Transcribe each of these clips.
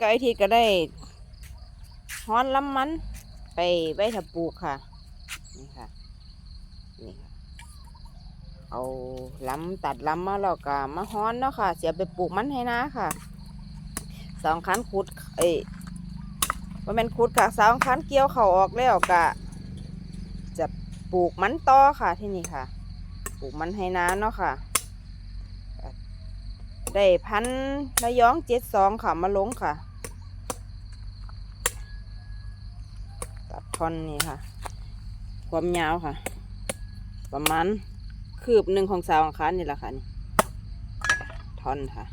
ก็ไอทีก็ได้ฮ้อนล้ำมัน ไปไว้ถ้าปลูกค่ะ นี่ค่ะ นี่ค่ะ เอาล้ำตัดล้ำมาแล้วก็มาฮ้อนเนาะค่ะ เสียไปปลูกมันให้นะค่ะ สองคันขุด เอ้ยว่าเป็นขุดค่ะสองคันเกี่ยวเขาออกแล้วก็จะปลูกมันต่อค่ะที่นี่ค่ะ ปลูกมันให้น้าเนาะค่ะ ได้พันระยองเจ็ดสองค่ะมาลงค่ะ ตัดท่อนนี่ค่ะ ความยาวค่ะ ประมาณคืบหนึ่งของสาวอังคารนี่แหละค่ะนี่ท่อนค่ะ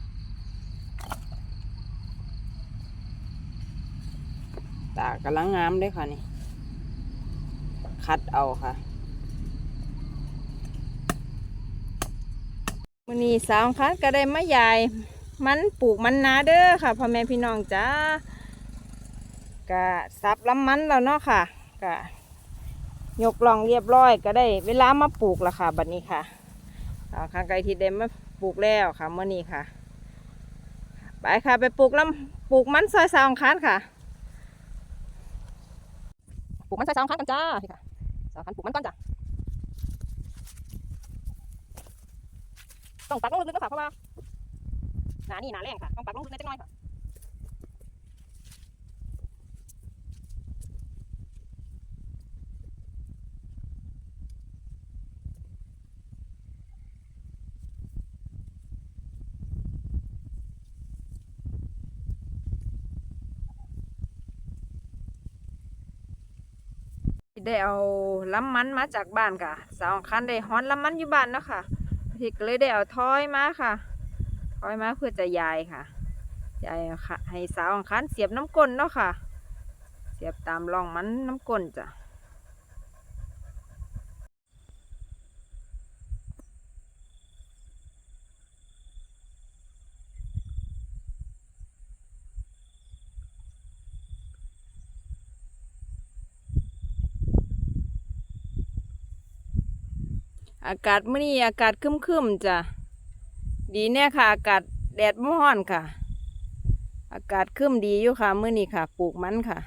ตากำลังงามเลยค่ะนี่ คัดเอาค่ะ มื้อนี้สาวอังคันก็ได้มายาย มันปลูกมันนาเด้อค่ะพ่อแม่พี่น้องจ้ากะซับลำมันแล้วเนาะค่ะกะยกลองเรียบร้อยก็ได้ เวลามาปลูกและค่ะบัดนี้ค่ะสาวอังคันไก่ที่ได้มาปลูกแล้วค่ะเมื่อนี้ค่ะ ไปค่ะไปปลูกลำปลูกมันซอยสาวอังคันค่ะปลูกมันใส่สองคันกันจ้าสองคันปลูกมันก่อนจ้ะ ต้องปักลงลึกๆนะคะเพราะว่าหนานี่หนาแรงค่ะต้องปักลงลึกๆจักหน่อยค่ะได้เอาล้ำมันมาจากบ้านค่ะสองคันได้ฮ้อนล้ำมันอยู่บ้านเนาะค่ะ ทีก็เลยได้เอาถอยมาค่ะถอยมาเพื่อจะยายค่ะยายค่ะ ให้สาวอังคันเสียบน้ำก้นเนาะค่ะ เสียบตามร่องมันน้ำก้นจ้ะ อากาศมื่อนี้อากาศครึมๆจ้ะดีแน่ค่ะ อากาศแดดม้อนค่ะ อากาศคึมดีอยู่ค่ะมื่อนี้ค่ะ ปลูกมันค่ะ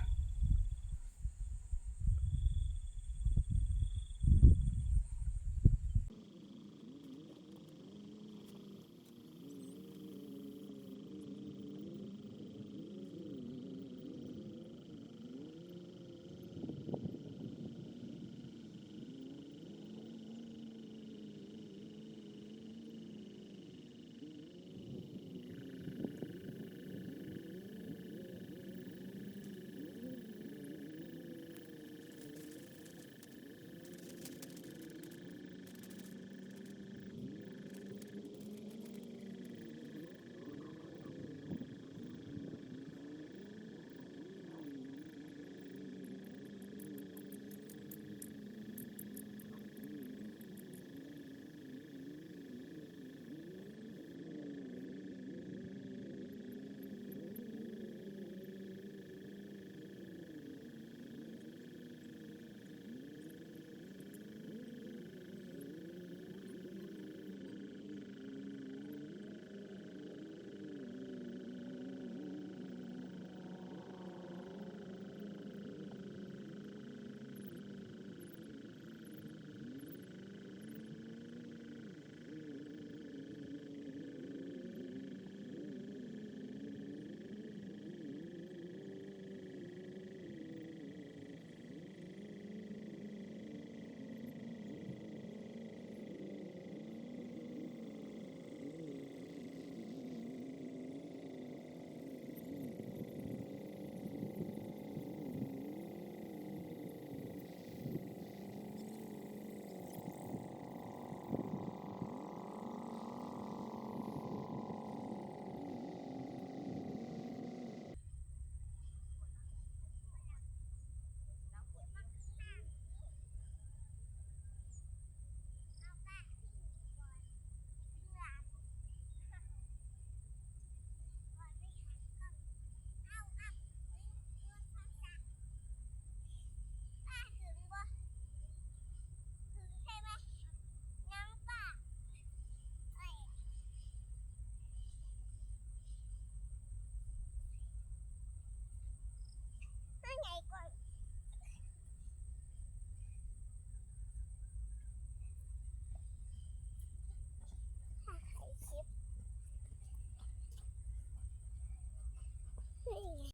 ไงก่อนถ่ายคลิปนี่ไง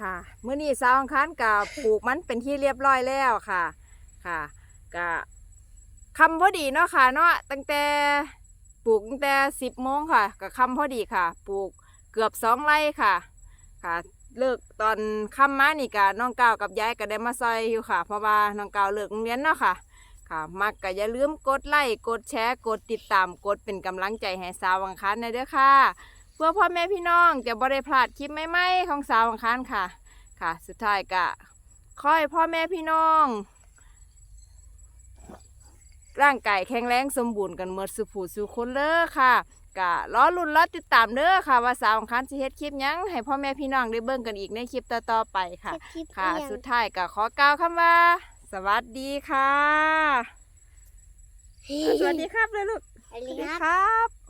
ค่ะมื้อนี้สาวอังคารกับปลูกมันเป็นที่เรียบร้อยแล้วค่ะค่ะก็คำพอดีเนาะค่ะเนาะตั้งแต่ปลูกตั้งแต่สิบโมงค่ะก็คำพอดีค่ะ ปลูกเกือบสองไร่ค่ะค่ะ เลิกตอนค่ำมานี่กะน้องก้าวกับยายก็ได้มาซอยอยู่ค่ะ เพราะว่าน้องก้าวเลิกโรงเรียนเนาะค่ะ ค่ะ มักก็อย่าลืมกดไลค์กดแชร์กดติดตามกดเป็นกำลังใจให้สาวอังคารในเด้อค่ะ เพื่อพ่อแม่พี่น้องจะบ่ได้พลาดคลิปใหม่ๆของสาวอังคารค่ะ ค่ะ สุดท้ายก็ขอให้พ่อแม่พี่น้อง ร่างกายแข็งแรงสมบูรณ์กันเมื่อสุผูสุคนเด้อค่ะ กะล้อลุ่นล้อติดตามเด้อค่ะ ว่าสาวอังคารสิเฮ็ดคลิปหยังให้พ่อแม่พี่น้องได้เบิ่งกันอีกในคลิปต่อๆไปค่ะคลิปค่ะ เอียง สุดท้ายก็ขอกล่าวคำว่า สวัสดีค่ะ สวัสดีครับเลยลูก สวัสสวัสดีดีครับครับ